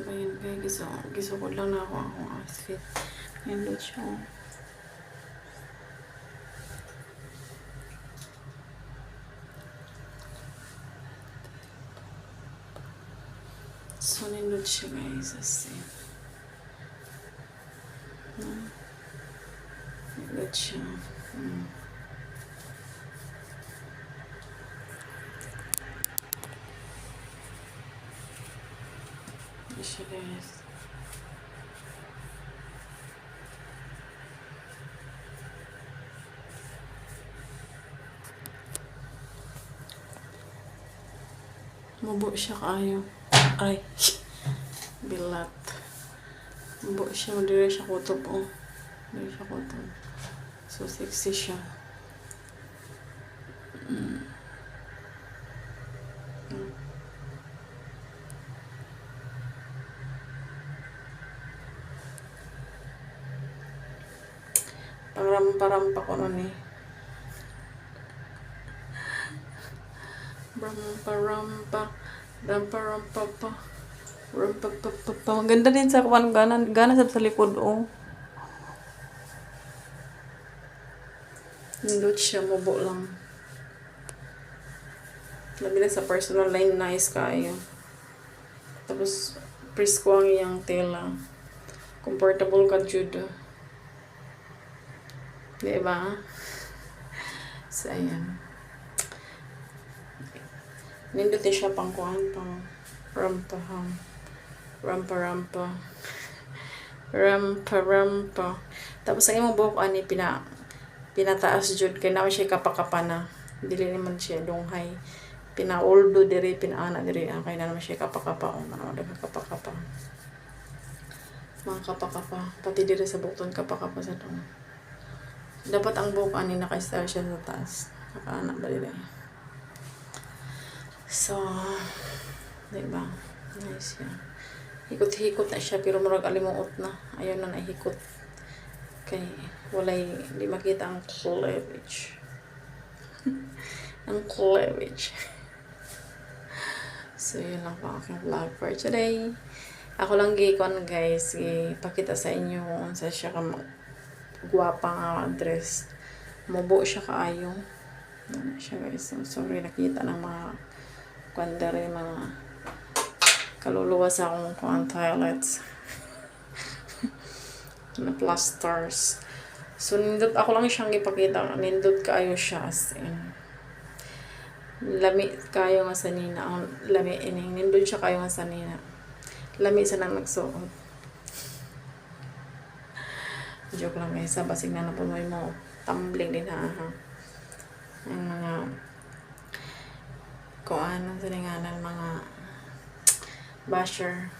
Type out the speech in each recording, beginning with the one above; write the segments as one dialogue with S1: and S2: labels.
S1: Ngayon kaya giso, giso ko lang na ako akong outfit. Ngayon siya. oh. So, nindot siya guys. As in. Hmm. Nindot siya. Hmm. Nindot siya guys. Mubo siya kayo. Ay. Bilat. Mubo siya. Madiri siya kutob. Oh. Madiri siya kutob. So, sexy siya. Mm. Parampa-rampa ko nun eh. Rampa-rampa. Rampa-rampa pa. Rampa-pa-pa-pa. Ganda din sa kuwan. Gana, gana sa, sa likod, oh. Nindot siya, mubo lang. Labi na sa personal line, nice kayo. Tapos, presko ang iyang tela. Comfortable ka, Jude. Diba? So, ayan. Nindot din siya pang kuhan, pang rampa, ham. Rampa, rampa. Rampa, rampa. Tapos, ang imong buhok, ani, pina, pinataas jud kay naman siya kapakapa na. Dili naman siya dunghay. Pinauldo diri, pinaana diri. Ah, kay na naman siya kapakapa. O, ano, daga kapakapa. Mga kapakapa. Pati diri sa bukton kapakapa sa dong. Dapat ang buhok ani naka-style siya sa taas. Nakaana ba dili? So, di ba? Nice yan. Hikot-hikot na siya pero murag alimuot na. Ayaw na nahikot. Kay walay di makita ang cleavage. ang cleavage. so, yun lang po aking vlog for today. Ako lang gikon guys, ipakita sa inyo kung sa siya ka gwapa nga dress. Mubo siya kaayo. Ano siya guys. So, sorry nakita ng mga kwandari, mga kaluluwa sa akong kuang toilets na plasters. So, nindot ako lang siyang ipakita. Nindot kayo siya as in. Lami kayo nga sa nina. Lami ining. Nindot siya kayo nga sa nina. Lami sa nang nagsuot. Joke lang guys. Sa basig na napunoy mo. Tumbling din ha. ha. Ang mga ano sa nga mga basher.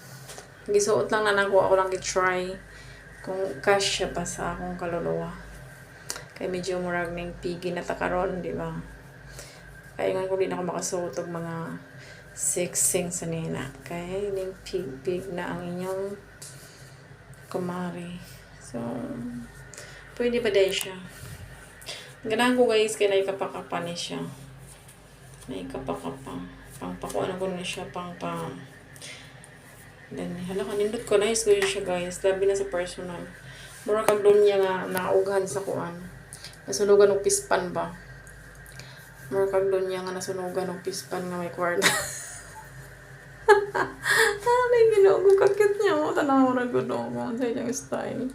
S1: Gisuot lang na nako ako lang gitry kung cash siya pa sa akong kaluluwa. Kay medyo murag ning pigi na takaron, di ba? Kaya nga kung di na ako makasuot og mga sexing sa nina. Kaya ning pig-pig na ang inyong kumari. So, pwede pa din siya. Ganahan ko guys, kaya naikapakapa ni siya. Naikapakapa. Pang pakuan ko na siya, pang pa Then, hala ka, nindot ko, nice ko siya guys. Labi na sa personal. Mura kag doon niya nga naughan sa kuan. Nasunugan ng pispan ba? Mura kag doon niya nga nasunugan ng pispan nga may kwarta. Yung ginoo ko kakit niya mo. Tanaw na ko doon ko sa iyang style.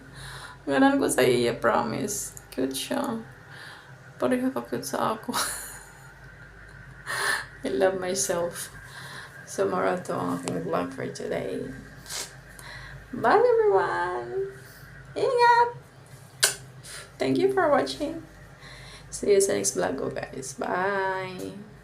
S1: Ganan ko sa iya, promise. Cute siya. Pareha ka cute sa ako. I love myself. So, mara to ang aking vlog for today. Bye, everyone! Ingat! Thank you for watching. See you sa next vlog ko, guys. Bye!